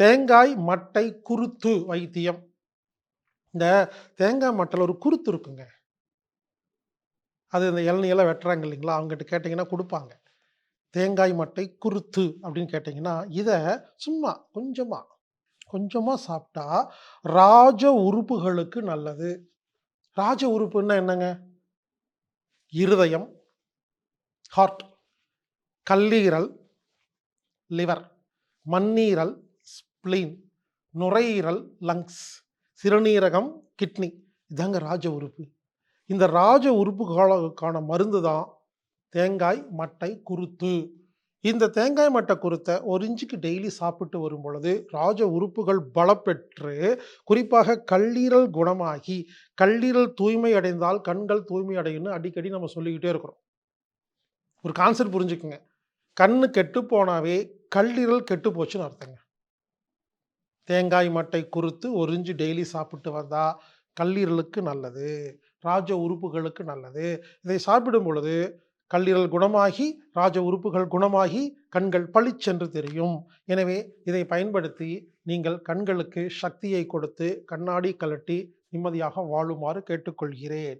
தேங்காய் மட்டை குருத்து வைத்தியம். இந்த தேங்காய் மட்டையில் ஒரு குருத்து இருக்குங்க. அது இந்த இளநியெல்லாம் வெட்டுறாங்க இல்லைங்களா? அவங்ககிட்ட கேட்டிங்கன்னா கொடுப்பாங்க. தேங்காய் மட்டை குருத்து அப்படின்னு கேட்டிங்கன்னா இதை சும்மா கொஞ்சமாக கொஞ்சமாக சாப்பிட்டா ராஜ உறுப்புகளுக்கு நல்லது. ராஜ உறுப்புன்னா என்னங்க? இருதயம் ஹார்ட் கல்லீரல் லிவர் மண்ணீரல் ஸ்ப்ளீன் நுரையீரல் லங்ஸ் சிறுநீரகம் கிட்னி இதாங்க ராஜ உறுப்பு. இந்த ராஜ உறுப்புகளுக்கான மருந்து தான் தேங்காய் மட்டை குருத்து. இந்த தேங்காய் மட்டை குருத்தை ஒரு இன்ச்சுக்கு டெய்லி சாப்பிட்டு வரும் பொழுது ராஜ உறுப்புகள் பலப்பெற்று குறிப்பாக கல்லீரல் குணமாகி கல்லீரல் தூய்மை அடைந்தால் கண்கள் தூய்மை அடையும்னு அடிக்கடி நம்ம சொல்லிக்கிட்டே இருக்கிறோம். ஒரு கான்செப்ட் புரிஞ்சுக்குங்க. கண்ணு கெட்டு போனாவே கல்லீரல் கெட்டு போச்சுன்னு அர்த்தங்க. தேங்காய் மட்டை குறுத்து உறிஞ்சு டெய்லி சாப்பிட்டு வந்தால் கல்லீரலுக்கு நல்லது. ராஜ உறுப்புகளுக்கு நல்லது. இதை சாப்பிடும் பொழுது கல்லீரல் குணமாகி ராஜ உறுப்புகள் குணமாகி கண்கள் பளிச்சென்று தெரியும். எனவே இதை பயன்படுத்தி நீங்கள் கண்களுக்கு சக்தியை கொடுத்து கண்ணாடி கழட்டி நிம்மதியாக வாழுமாறு கேட்டுக்கொள்கிறேன்.